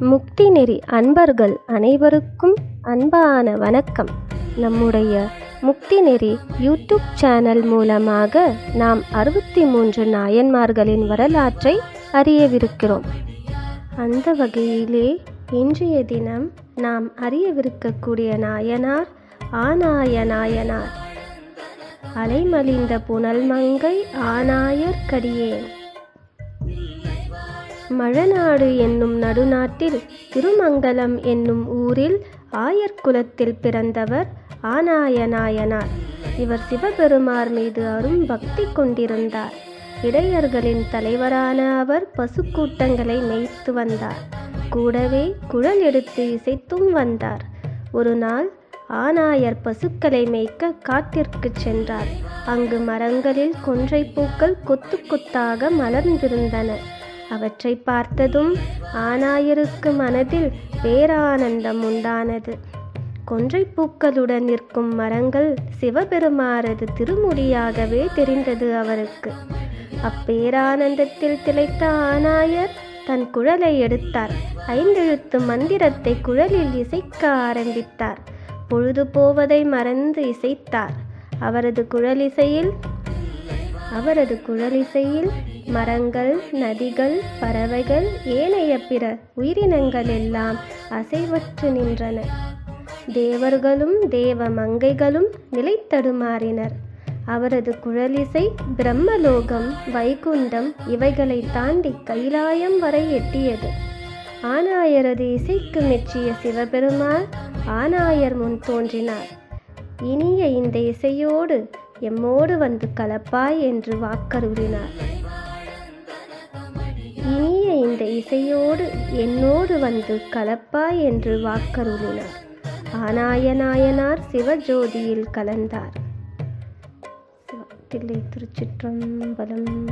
முக்தி நெறி அன்பர்கள் அனைவருக்கும் அன்பான வணக்கம். நம்முடைய முக்தி நெறி யூடியூப் சேனல் மூலமாக நாம் அறுபத்தி மூன்று நாயன்மார்களின் வரலாற்றை அறியவிருக்கிறோம். அந்த வகையிலே இன்றைய தினம் நாம் அறியவிருக்கக்கூடிய நாயனார் ஆனாய நாயனார். அலைமலிந்த புனல்மங்கை ஆனாயர் கடியேன். மழநாடு என்னும் நடுநாட்டில் திருமங்கலம் என்னும் ஊரில் ஆயர்குலத்தில் பிறந்தவர் ஆனாயநாயனார். இவர் சிவபெருமார் மீது அரும் பக்தி கொண்டிருந்தார். இடையர்களின் தலைவரான அவர் பசுக்கூட்டங்களை மேய்த்து வந்தார். கூடவே குழல் எடுத்து இசைத்தும் வந்தார். ஒரு நாள் ஆனாயர் பசுக்களை மேய்க்க காட்டிற்கு சென்றார். அங்கு மரங்களில் கொன்றை பூக்கள் கொத்து கொத்தாக மலர்ந்திருந்தன. அவற்றை பார்த்ததும் ஆனாயருக்கு மனதில் பேரானந்தம் உண்டானது. கொன்றை பூக்களுடன் நிற்கும் மரங்கள் சிவபெருமாரது திருமுடியாகவே தெரிந்தது அவருக்கு. அப்பேரானந்தத்தில் திளைத்த ஆனாயர் தன் குழலை எடுத்தார். ஐந்தெழுத்து மந்திரத்தை குழலில் இசைக்க ஆரம்பித்தார். பொழுது போவதை மறந்து இசைத்தார். அவரது குழலிசையில் அவரது குழலிசையில் மரங்கள் நதிகள் பறவைகள் ஏனைய பிற உயிரினங்கள் எல்லாம் அசைவற்று நின்றன. தேவர்களும் தேவ மங்கைகளும் நிலைத்தடுமாறினர். அவரது குழலிசை பிரம்மலோகம் வைகுண்டம் இவைகளை தாண்டி கைலாயம் வரை எட்டியது. ஆனாயரது இசைக்கு மெச்சிய சிவபெருமான் ஆனாயர் முன் தோன்றினார். இனிய இந்த இசையோடு எம்மோடு வந்து கலப்பாய் என்று வாக்கருளினார். இனிய இந்த இசையோடு என்னோடு வந்து கலப்பாய் என்று வாக்கருளினார். ஆனாயநாயனார் சிவஜோதியில் கலந்தார். தில்லை திருச்சிற்றம்பலம்